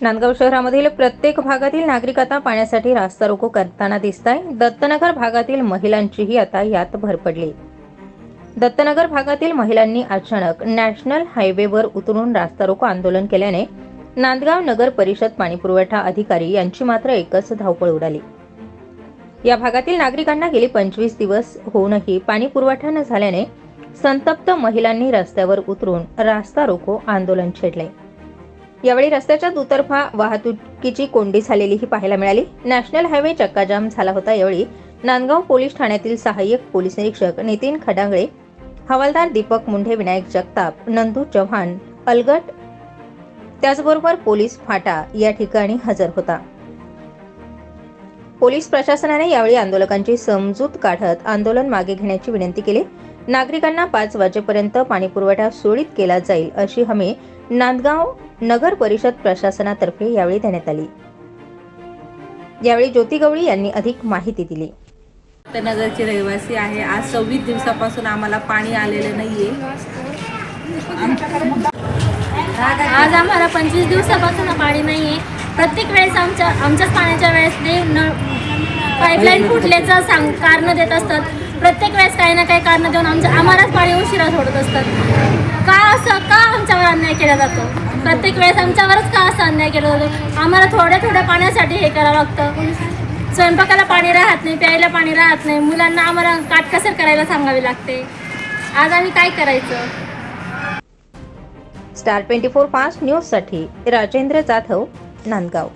नांदगाव शहरामधील प्रत्येक भागातील नागरिक आता पाण्यासाठी रास्ता रोको करताना दिसत आहे दत्तनगर भागातील महिलांचीही आता यात भर पडली. दत्तनगर भागातील महिलांनी अचानक नॅशनल हायवेवर उतरून रास्ता रोको आंदोलन केल्याने नांदगाव नगर परिषद पाणीपुरवठा अधिकारी यांची मात्र एकच धावपळ उडाली. या भागातील नागरिकांना गेली पंचवीस दिवस होऊनही पाणी पुरवठा न झाल्याने संतप्त महिलांनी रस्त्यावर उतरून रास्ता रोको आंदोलन छेडले. यावेळी रस्त्याच्या दुतर्फा वाहतुकीची कोंडी झालेलीही पाहायला मिळाली. नॅशनल हायवे चक्काजाम झाला होता यावेळी. नांदगाव पोलीस ठाण्यातील सहाय्यक पोलीस निरीक्षक नितीन खडांगळे हवालदार दीपक मुंढे विनायक जगताप नंदू चव्हाण अलगट त्याचबरोबर पोलीस फाटा या ठिकाणी हजर होता. पोलीस प्रशासनाने यावेळी आंदोलकांची समजूत काढत आंदोलन मागे घेण्याची विनंती केली. नागरिकांना पाच वाजेपर्यंत पाणीपुरवठा सुरळीत केला जाईल अशी हमी नांदगाव नगर परिषद प्रशासनातर्फे यावेळी देण्यात आली. यावेळी ज्योती गवळी यांनी अधिक माहिती दिली. नगरचे रहिवासी आहे. आज सव्वीस दिवसापासून आम्हाला पाणी आलेलं नाहीये. आज आम्हाला पंचवीस दिवसापासून पाणी नाही आहे प्रत्येक वेळेस आमच्या आमच्याच पाण्याच्या वेळेस ते पाईपलाईन फुटल्याचं सांग कारणं देत असतात. प्रत्येक वेळेस काही ना काही कारणं देऊन आमच्या आम्हालाच पाणी उशिरा सोडत असतात. का असं का आमच्यावर अन्याय केला जातो? प्रत्येक वेळेस आमच्यावरच का असा अन्याय केला जातो? आम्हाला थोड्या थोड्या पाण्यासाठी हे करावं लागतं. स्वयंपाकाला पाणी राहत नाही प्यायला पाणी राहत नाही. मुलांना आम्हाला काटकसर करायला सांगावी लागते. आज आम्ही काय करायचं? स्टार ट्वेंटी फोर फास्ट न्यूजसाठी राजेंद्र जाधव नांदगाव.